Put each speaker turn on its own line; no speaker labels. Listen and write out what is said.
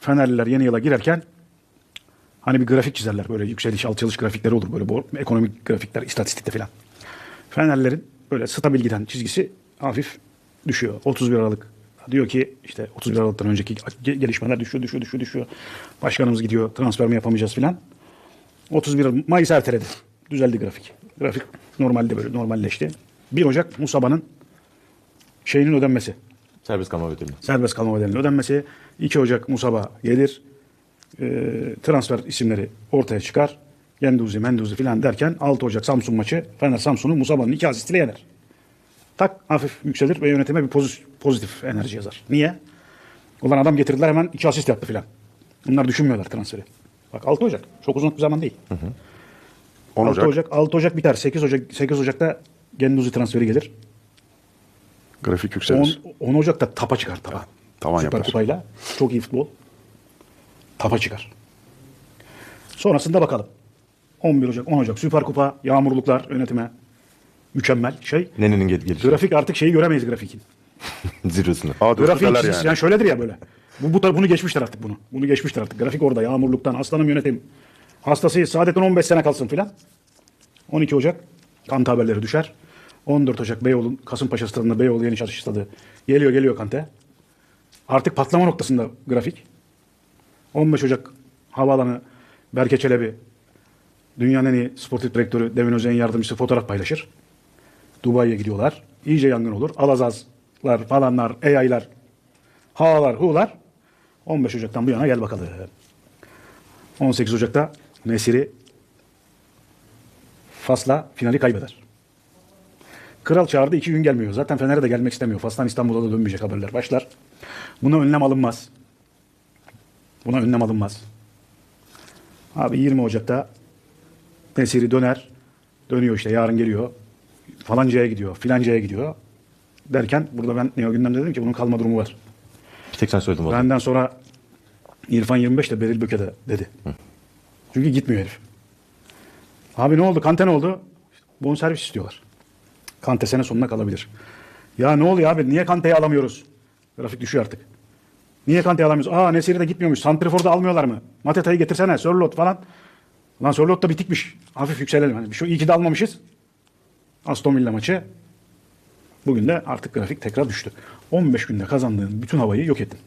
Fenerliler yeni yıla girerken hani bir grafik çizerler. Böyle yükseliş alçalış grafikleri olur. Böyle bu ekonomik grafikler istatistikte falan. Fenerlerin böyle stabil giden çizgisi hafif düşüyor. 31 Aralık diyor ki işte 31 Aralık'tan önceki ge- gelişmeler düşüyor, düşüyor, düşüyor, düşüyor. Başkanımız gidiyor, transfer mi yapamayacağız filan. 31 Mayıs erteledi. Düzeldi grafik. Grafik normalde böyle normalleşti. 1 Ocak Musaba'nın şeyinin ödenmesi.
Serbest kalma bedeli.
Serbest kalma bedelinin ödenmesi. 2 Ocak Musaba gelir. Ee, transfer isimleri ortaya çıkar. Genduzi, Menduzi filan derken 6 Ocak Samsun maçı Fener Samsun'u Musaba'nın iki asistiyle yener. Tak hafif yükselir ve yönetime bir pozitif, pozitif enerji yazar. Niye? Ulan adam getirdiler hemen iki asist yaptı filan. Bunlar düşünmüyorlar transferi. Bak 6 Ocak. Çok uzun bir zaman değil.
10
6
Ocak,
Ocak. 6 Ocak biter. 8 Ocak 8 Ocak'ta Genduzi transferi gelir.
Grafik
10,
yükselir.
10 Ocak'ta tapa çıkar tapa.
Tavan
Süper
yapar.
Kupayla. Çok iyi futbol. Tapa çıkar. Sonrasında bakalım. 11 Ocak, 10 Ocak Süper Kupa, yağmurluklar yönetime mükemmel şey.
Nenenin gel gelişi.
Grafik artık şeyi göremeyiz grafikin.
Zirvesinde.
Aa,
çizgisi
yani.
yani şöyledir ya böyle. Bu, bu bunu geçmişler artık bunu. Bunu geçmişler artık. Grafik orada yağmurluktan aslanım yönetim. Hastasıyız saadetin 15 sene kalsın filan. 12 Ocak Kante haberleri düşer. 14 Ocak Beyoğlu, Kasımpaşa stadında Beyoğlu yeni çatış stadı. Geliyor geliyor Kante. Artık patlama noktasında grafik. 15 Ocak havaalanı Berke Çelebi dünyanın en iyi sportif direktörü Devin Özey'in yardımcısı fotoğraf paylaşır. Dubai'ye gidiyorlar. İyice yangın olur. Alazazlar falanlar, EYA'ylar, havalar, hu'lar. 15 Ocak'tan bu yana gel bakalım. 18 Ocak'ta Nesiri Fas'la finali kaybeder. Kral çağırdı iki gün gelmiyor. Zaten Fener'e de gelmek istemiyor. Fas'tan İstanbul'a da dönmeyecek haberler başlar. Buna önlem alınmaz. Buna önlem alınmaz. Abi 20 Ocak'ta Nesiri döner. Dönüyor işte yarın geliyor. Falancaya gidiyor, filancaya gidiyor. Derken burada ben Neo Gündem'de dedim ki bunun kalma durumu var.
Bir tek sen söyledin.
Benden sonra İrfan 25 de Beril Böke'de dedi. Çünkü gitmiyor herif. Abi ne oldu? Kante ne oldu? Bonservis istiyorlar. Kante sene sonuna kalabilir. Ya ne oluyor abi? Niye Kante'yi alamıyoruz? Grafik düşüyor artık. Niye Kante'yi alamıyoruz? Aa Nesiri de gitmiyormuş. Santrifor'da almıyorlar mı? Mateta'yı getirsene. Sörlot falan. Lan Sörlot da bitikmiş. Hafif yükselelim. Hani şu iyi ki de almamışız. Aston Villa maçı. Bugün de artık grafik tekrar düştü. 15 günde kazandığın bütün havayı yok ettin.